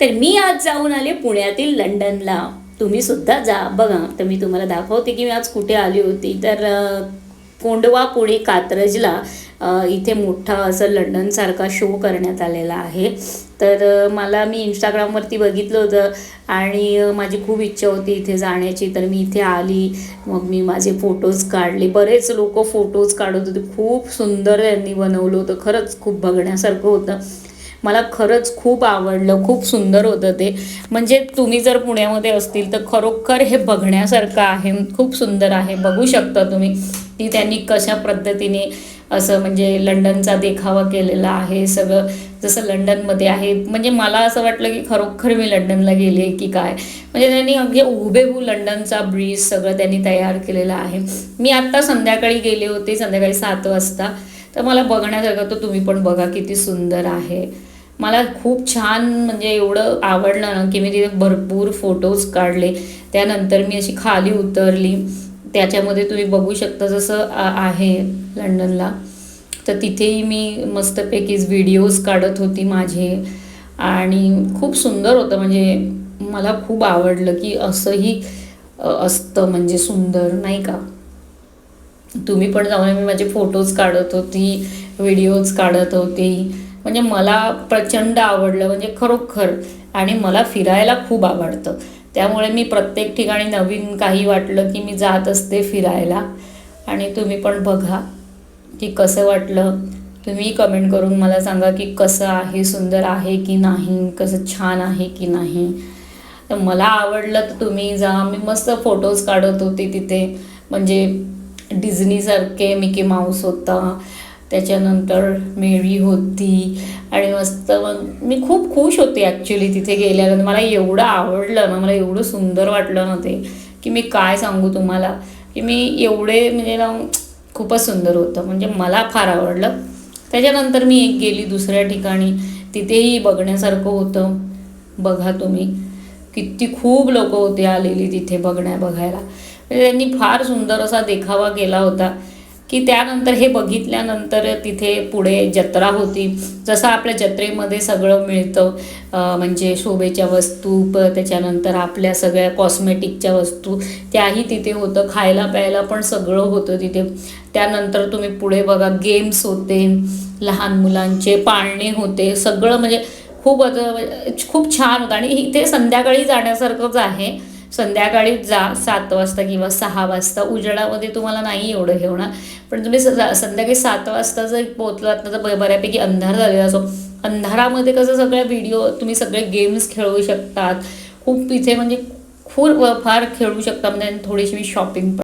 तर मी आज जाऊन आले पुण्यातील लंडनला. तुम्ही सुद्धा जा. बघा तर मी तुम्हाला दाखवते की मी आज कुठे आली होती. तर कोंडवा पुणे कात्रजला इथे मोठा असं लंडनसारखा शो करण्यात आलेला आहे. तर मला मी इंस्टाग्रामवरती बघितलं होतं आणि माझी खूप इच्छा होती इथे जाण्याची. तर मी इथे आली. मग मी माझे फोटोज काढले. बरेच लोक फोटोज काढत होते. खूप सुंदर त्यांनी बनवलं होतं. खरंच खूप बघण्यासारखं होतं. मला खरंच खूप आवडलं खूप सुंदर होतं ते. म्हणजे तुम्ही जर पुण्यामध्ये असतील तर खरोखर हे बघण्यासारखं आहे खूप सुंदर आहे. बघू शकता तुम्ही ती त्यांनी कशा पद्धतीने असं म्हणजे लंडनचा देखावा केलेला आहे सगळं जसं लंडनमध्ये आहे. म्हणजे मला असं वाटलं की खरोखर मी लंडनला गेले की काय? म्हणजे त्यांनी अगदी हुबेहू लंडनचा ब्रिज सगळं त्यांनी तयार केलेला आहे. मी आत्ता संध्याकाळी गेले होते संध्याकाळी सात वाजता. तर मला बघण्यासारखं तर तुम्ही पण बघा किती सुंदर आहे. मला खूप छान म्हणजे एवढं आवडलं ना की मी तिथे भरपूर फोटोज काढले. त्यानंतर मी अशी खाली उतरली. त्याच्यामध्ये तुम्ही बघू शकता जसं आहे लंडनला. तर तिथेही मी मस्तपैकीच व्हिडिओज काढत होती माझे. आणि खूप सुंदर होतं. म्हणजे मला खूप आवडलं की असंही असतं म्हणजे सुंदर नाही का? तुम्ही पण जाऊन मी माझे फोटोज काढत होती व्हिडिओज काढत होती. म्हणजे मला प्रचंड आवडलं म्हणजे खरोखर. आणि मला फिरायला खूप आवडतं. त्यामुळे मी प्रत्येक ठिकाणी नवीन काही वाटलं की मी जात असते फिरायला. आणि तुम्ही पण बघा की कसं वाटलं. तुम्ही कमेंट करून मला सांगा की कसं आहे सुंदर आहे की नाही कसं छान आहे की नाही. तर मला आवडलं तर तुम्ही जा. मी मस्त फोटोज काढत होते तिथे. म्हणजे डिझनीसारखे मिकी माऊस होता त्याच्यानंतर मेरी होती आणि मस्त मग मी खूप खुश होते ॲक्च्युली तिथे गेल्यानंतर मला एवढं आवडलं ना मला एवढं सुंदर वाटलं ना ते की मी काय सांगू तुम्हाला? की मी एवढे म्हणजे ना खूपच सुंदर होतं. म्हणजे मला फार आवडलं. त्याच्यानंतर मी एक गेली दुसऱ्या ठिकाणी. तिथेही बघण्यासारखं होतं. बघा तुम्ही. किती खूप लोक होते आलेली तिथे बघण्या बघायला. म्हणजे त्यांनी फार सुंदर असा देखावा केला होता की त्यानंतर हे बघितल्यानंतर तिथे पुढे जत्रा होती. जसं आपल्या जत्रेमध्ये सगळं मिळतं म्हणजे शोभेच्या वस्तू प त्याच्यानंतर आपल्या सगळ्या कॉस्मेटिकच्या वस्तू त्याही तिथे होतं. खायला प्यायला पण सगळं होतं तिथे. त्यानंतर तुम्ही पुढे बघा गेम्स होते लहान मुलांचे पाळणे होते. सगळं म्हणजे खूप म्हणजे खूप छान होतं. आणि इथे संध्याकाळी जाण्यासारखंच आहे. संध्याकाळी जा सात वाजता किंवा सहा वाजता. उजेडामध्ये तुम्हाला नाही एवढं हे होणार. पण तुम्ही स- संध्याकाळी सात वाजता जर पोहोचलात ना तर ब- बऱ्यापैकी अंधार झालेला असो अंधारामध्ये कसं सगळ्या व्हिडिओ तुम्ही सगळे गेम्स खेळू शकतात. खूप इथे म्हणजे खूप फार खेळू शकता. म्हणजे थोडीशी मी शॉपिंग पण